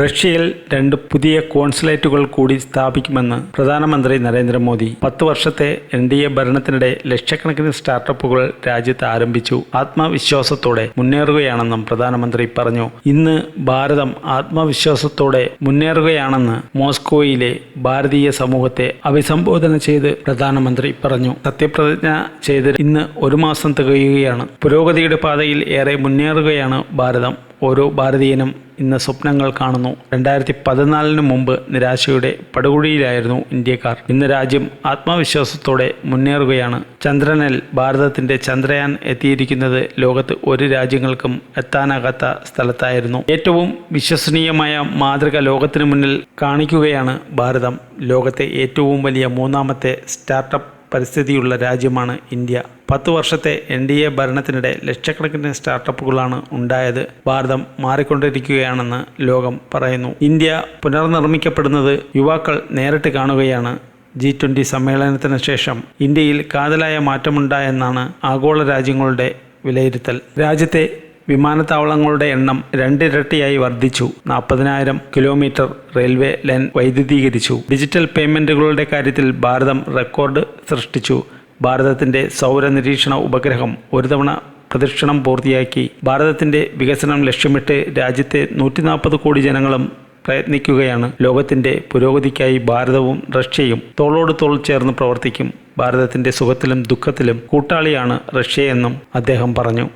റഷ്യയിൽ രണ്ട് പുതിയ കോൺസുലേറ്റുകൾ കൂടി സ്ഥാപിക്കുമെന്ന് പ്രധാനമന്ത്രി നരേന്ദ്രമോദി. പത്ത് വർഷത്തെ എൻ ഡി എ ഭരണത്തിനിടെ ലക്ഷക്കണക്കിന് സ്റ്റാർട്ടപ്പുകൾ രാജ്യത്ത് ആരംഭിച്ചു. ആത്മവിശ്വാസത്തോടെ മുന്നേറുകയാണെന്നും പ്രധാനമന്ത്രി പറഞ്ഞു. ഇന്ന് ഭാരതം ആത്മവിശ്വാസത്തോടെ മുന്നേറുകയാണെന്ന് മോസ്കോയിലെ ഭാരതീയ സമൂഹത്തെ അഭിസംബോധന ചെയ്ത് പ്രധാനമന്ത്രി പറഞ്ഞു. സത്യപ്രതിജ്ഞ ചെയ്ത് ഇന്ന് ഒരു മാസം തികയുകയാണ്. പുരോഗതിയുടെ പാതയിൽ ഏറെ മുന്നേറുകയാണ് ഭാരതം. ഓരോ ഭാരതീയനും ഇന്ന് സ്വപ്നങ്ങൾ കാണുന്നു. രണ്ടായിരത്തി പതിനാലിന് മുമ്പ് നിരാശയുടെ പടുകുഴിയിലായിരുന്നു ഇന്ത്യക്കാർ. ഇന്ന് രാജ്യം ആത്മവിശ്വാസത്തോടെ മുന്നേറുകയാണ്. ചന്ദ്രനിൽ ഭാരതത്തിന്റെ ചന്ദ്രയാൻ എത്തിയിരിക്കുന്നത് ലോകത്ത് ഒരു രാജ്യങ്ങൾക്കും എത്താനാകാത്ത സ്ഥലത്തായിരുന്നു. ഏറ്റവും വിശ്വസനീയമായ മാതൃക ലോകത്തിന് മുന്നിൽ കാണിക്കുകയാണ് ഭാരതം. ലോകത്തെ ഏറ്റവും വലിയ മൂന്നാമത്തെ സ്റ്റാർട്ടപ്പ് പരിസ്ഥിതിയുള്ള രാജ്യമാണ് ഇന്ത്യ. പത്ത് വർഷത്തെ എൻ ഡി എ ഭരണത്തിനിടെ ലക്ഷക്കണക്കിന് സ്റ്റാർട്ടപ്പുകളാണ് ഉണ്ടായത്. ഭാരതം മാറിക്കൊണ്ടിരിക്കുകയാണെന്ന് ലോകം പറയുന്നു. ഇന്ത്യ പുനർനിർമ്മിക്കപ്പെടുന്നത് യുവാക്കൾ നേരിട്ട് കാണുകയാണ്. ജി ട്വന്റി സമ്മേളനത്തിന് ശേഷം ഇന്ത്യയിൽ കാതലായ മാറ്റമുണ്ടായെന്നാണ് ആഗോള രാജ്യങ്ങളുടെ വിലയിരുത്തൽ. രാജ്യത്തെ വിമാനത്താവളങ്ങളുടെ എണ്ണം രണ്ടിരട്ടിയായി വർദ്ധിച്ചു. നാൽപ്പതിനായിരം കിലോമീറ്റർ റെയിൽവേ ലൈൻ വൈദ്യുതീകരിച്ചു. ഡിജിറ്റൽ പേയ്മെന്റുകളുടെ കാര്യത്തിൽ ഭാരതം റെക്കോർഡ് സൃഷ്ടിച്ചു. ഭാരതത്തിന്റെ സൗര നിരീക്ഷണ ഉപഗ്രഹം ഒരു തവണ പ്രദക്ഷിണം പൂർത്തിയാക്കി. ഭാരതത്തിന്റെ വികസനം ലക്ഷ്യമിട്ട് രാജ്യത്തെ നൂറ്റി നാൽപ്പത് കോടി ജനങ്ങളും പ്രയത്നിക്കുകയാണ്. ലോകത്തിന്റെ പുരോഗതിക്കായി ഭാരതവും റഷ്യയും തോളോട് തോൾ ചേർന്ന് പ്രവർത്തിക്കും. ഭാരതത്തിന്റെ സുഖത്തിലും ദുഃഖത്തിലും കൂട്ടാളിയാണ് റഷ്യയെന്നും അദ്ദേഹം പറഞ്ഞു.